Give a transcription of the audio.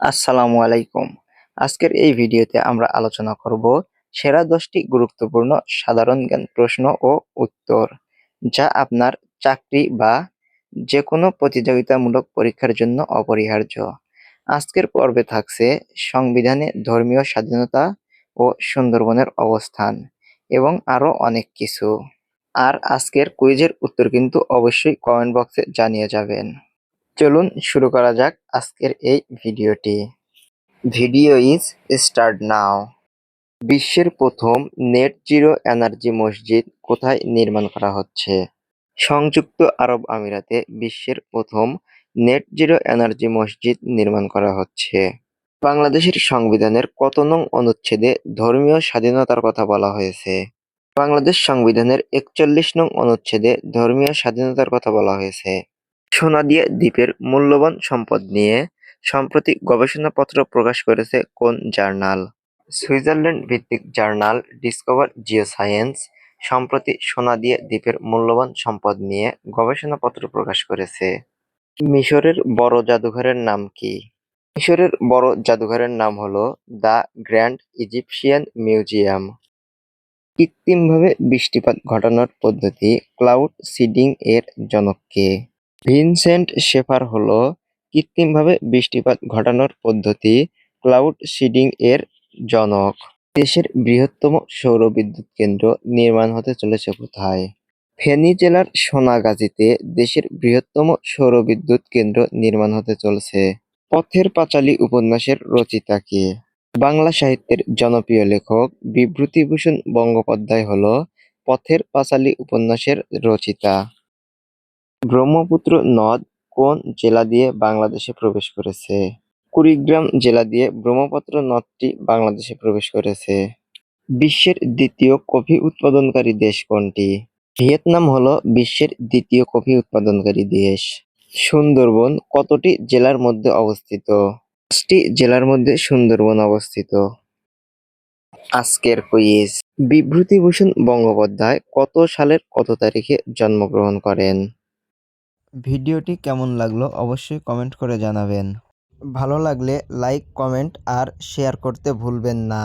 আসসালামু আলাইকুম। আজকের এই ভিডিওতে আমরা আলোচনা করব সেরা দশটি গুরুত্বপূর্ণ সাধারণ জ্ঞান প্রশ্ন ও উত্তর, যা আপনার চাকরি বা যে কোনো প্রতিযোগিতামূলক পরীক্ষার জন্য অপরিহার্য। আজকের পর্বে থাকছে সংবিধানে ধর্মীয় স্বাধীনতা ও সুন্দরবনের অবস্থান এবং আরও অনেক কিছু। আর আজকের কুইজের উত্তর কিন্তু অবশ্যই কমেন্ট বক্সে জানিয়ে যাবেন। চলুন শুরু করা যাক আজকের এই ভিডিওটি। Video is start now. বিশ্বের প্রথম নেট জিরো এনার্জি মসজিদ কোথায় নির্মাণ করা হচ্ছে? সংযুক্ত আরব আমিরাতে বিশ্বের প্রথম নেট জিরো এনার্জি মসজিদ নির্মাণ করা হচ্ছে। বাংলাদেশের সংবিধানের কত নং অনুচ্ছেদে ধর্মীয় স্বাধীনতার কথা বলা হয়েছে? বাংলাদেশ সংবিধানের একচল্লিশ নং অনুচ্ছেদে ধর্মীয় স্বাধীনতার কথা বলা হয়েছে। সোনাদিয়া দ্বীপের মূল্যবান সম্পদ নিয়ে সম্প্রতি গবেষণাপত্র প্রকাশ করেছে কোন জার্নাল? সুইজারল্যান্ড ভিত্তিক জার্নাল ডিসকভার জিওসায়েন্স সম্প্রতি সোনাদিয়া দ্বীপের মূল্যবান সম্পদ নিয়ে গবেষণাপত্র প্রকাশ করেছে। মিশরের বড় জাদুঘরের নাম কি? মিশরের বড় জাদুঘরের নাম হলো দ্য গ্র্যান্ড ইজিপশিয়ান মিউজিয়াম। কৃত্রিমভাবে বৃষ্টিপাত ঘটানোর পদ্ধতি ক্লাউড সিডিং এর জনক কে ভিনসেন্ট শেফার হল কৃত্রিমভাবে বৃষ্টিপাত ঘটানোর পদ্ধতি, ক্লাউড সিডিং এর জনক। দেশের বৃহত্তম সৌর বিদ্যুৎ কেন্দ্র নির্মাণ হতে চলেছে কোথায়? ফেনী জেলার সোনাগাজীতে দেশের বৃহত্তম সৌর বিদ্যুৎ কেন্দ্র নির্মাণ হতে চলছে। পথের পাঁচালী উপন্যাসের রচিতা কে? বাংলা সাহিত্যের জনপ্রিয় লেখক বিভূতিভূষণ বন্দ্যোপাধ্যায় হল পথের পাঁচালী উপন্যাসের রচিতা। ব্রহ্মপুত্র নদ কোন জেলা দিয়ে বাংলাদেশে প্রবেশ করেছে? কুড়িগ্রাম জেলা দিয়ে ব্রহ্মপুত্র নদটি বাংলাদেশে প্রবেশ করেছে। বিশ্বের দ্বিতীয় কফি উৎপাদনকারী দেশ কোনটি? ভিয়েতনাম হল বিশ্বের দ্বিতীয় কফি উৎপাদনকারী দেশ। সুন্দরবন কতটি জেলার মধ্যে অবস্থিত? পাঁচটি জেলার মধ্যে সুন্দরবন অবস্থিত। আজকের কুইজ। বিভূতিভূষণ বন্দ্যোপাধ্যায় কত সালের কত তারিখে জন্মগ্রহণ করেন? ভিডিওটি কেমন লাগল অবশ্যই কমেন্ট করে জানাবেন। ভালো লাগলে লাইক, কমেন্ট আর শেয়ার করতে ভুলবেন না।